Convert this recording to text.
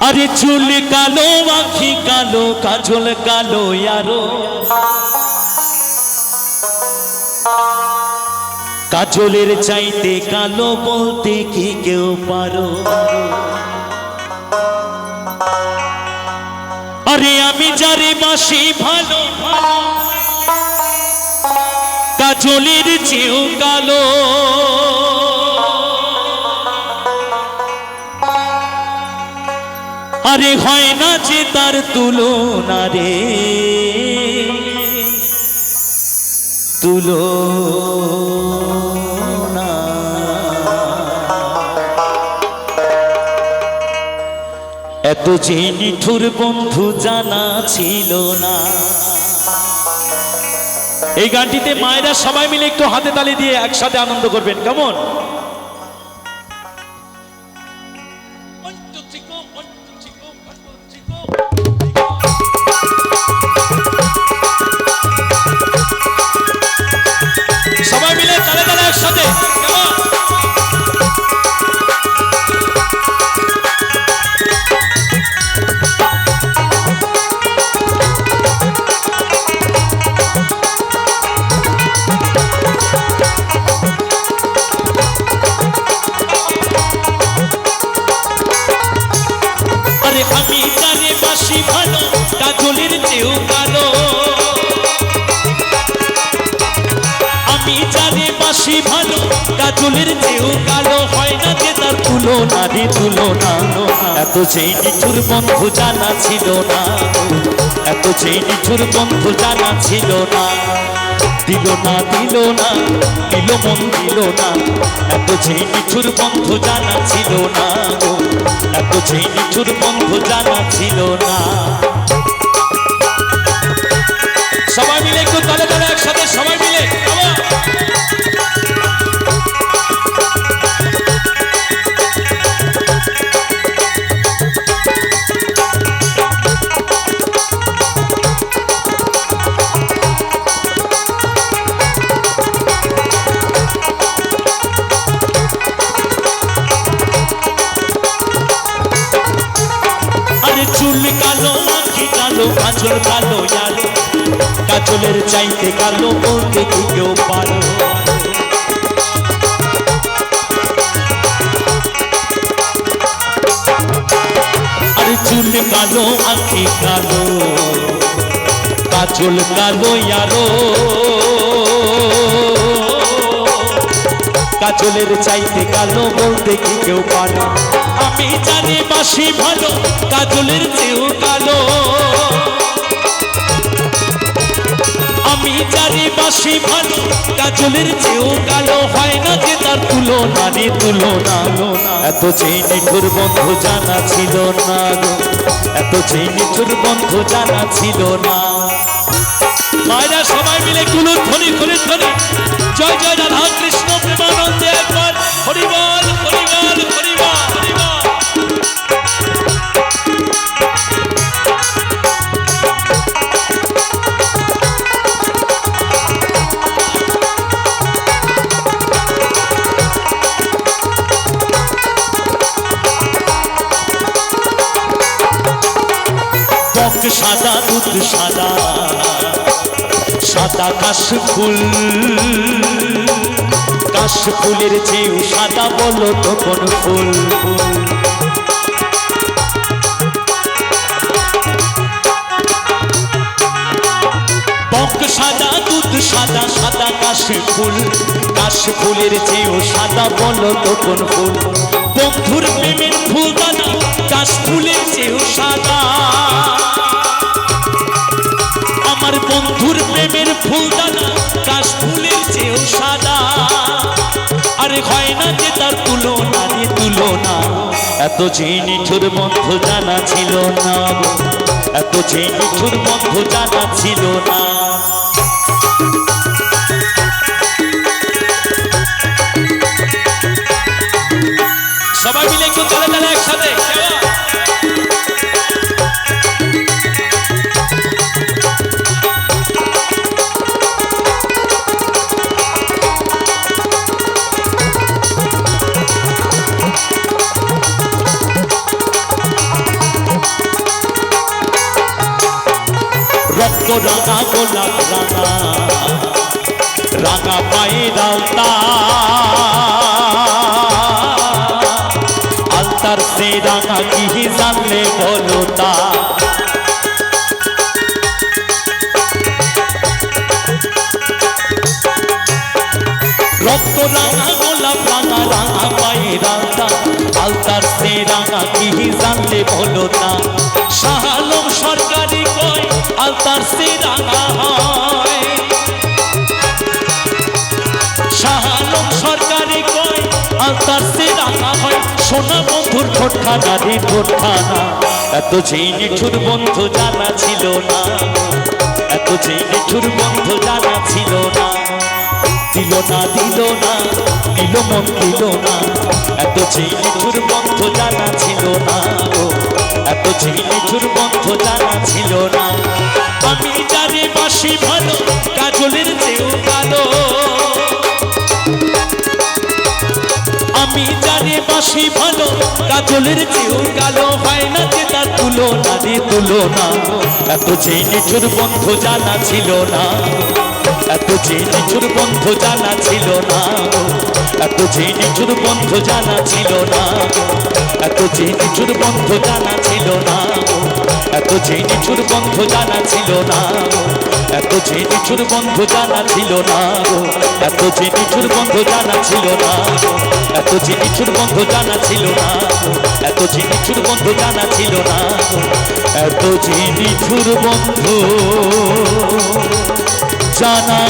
আরে চুল কালো, আখি কালো, কাজল কালো আরও কাজলের চাইতে কালো বলতে কি কেউ পারো? আরে আমি যারে বাসি ভালো ভালো। কাজলের চেয়েও কালো। আরে হয় না যে তার তুলনা রে। তুলনা। এত যে নিঠুর বন্ধু জানা ছিল না। এই গানটিতে মায়েরা সবাই মিলে একটু হাতে তালি দিয়ে একসাথে আনন্দ করবেন, কেমন? আমি বাসি ভালো, কাজলের চেয়েও কালো আমি জানে বাসি ভালো, কাজলের চেয়েও কালো হয় না যে তার তুলনা রে তুলনা, এত সেই নিঠুর বন্ধু জানা ছিল না। এত সেই নিঠুর বন্ধু জানা ছিল না। দিল না দিল না, দিল মন দিল না। এত সেই নিঠুর বন্ধ জানা ছিল না গো। এত সেই নিঠুর বন্ধ জানা ছিল না। সবাই মিলে একটু তালে তালে একসাথে সবাই মিলে কাজল কালো আলো কাজলের চাইতে কালো বলতে কি কেউ পারো। আরে চুল কালো, আখি কালো, কাজল কালো আরও কাজলের চাইতে কালো বলতে কি কেউ পারো। আমি জানি বাসি ভালো, কাজলের চেয়েও কালো। বাসি ভালো কাজলের চেয়েও কালো হয় না যে তার তুলনা তুলো তুলনা এত চেয়ে নিঠুর বন্ধু জানা ছিল না গো। এত চেয়ে নিঠুর বন্ধু জানা ছিল না। মায়েরা সবাই মিলে কুলুর ধ্বনি করে ধ্বনি। জয় জয় রাধা কৃষ্ণ প্রেমানন্দে একবার হরিবল। বক সাদা দুধ সাদা। সাদা কাশ ফুল। কাশ ফুলের চেয়েও সাদা বলো তো কোন ফুল? বক সাদা, দুধ সাদা সাদা কাশ ফুল। কাশ ফুলের চেয়েও সাদা বলো তো কোন ফুল? বন্ধুর প্রেমের ফুল দানা কাশ ফুলের চেয়েও সাদা। আমার বন্ধুর প্রেমের ফুলদানা, কাশ ফুলের চেয়েও সাদা। আরে হয় না যে তার তুলনা রে তুলনা। এত যে নিঠুর বন্ধু জানা ছিল না। এত যে নিঠুর বন্ধু জানা ছিল না। সবাই রাঙা গোলাপ রাঙা রাঙা পায়ের আলতা আলতার সে রাঙা কি জানলে বলো তা? রক্ত রাঙা, গোলাপ রাঙা রাঙা পায়ের আলতা আলতার সে রাঙা কি জানলে বলো কয় এত যে নিঠুর বন্ধু জানা ছিল না। এত যে নিঠুর বন্ধু জানা ছিল না দিল না দিল না দিল মন দিল না এত যে নিঠুর বন্ধু জানা ছিল না এত নিঠুর বন্ধু জানা ছিল না। আমি যারে বাসি ভালো, কাজলের চেয়েও কালো আমি জানি বাসি ভালো, কাজলের চেয়েও কালো। হয় না যে তার তুলনা রে তুলনা, এত যে নিঠুর বন্ধু জানা ছিল না। এত যে নিঠুর বন্ধু জানা ছিল না। এত যে নিঠুর বন্ধু জানা ছিল না। এত যে নিঠুর বন্ধু জানা ছিল না এত যে নিঠুর বন্ধু জানা ছিল না এত যে নিঠুর বন্ধু জানা ছিল না এত যে নিঠুর বন্ধু জানা ছিল না এত যে নিঠুর বন্ধু জানা ছিল না এত যে নিঠুর বন্ধু জানা ছিল না এত যে নিঠুর বন্ধু জানা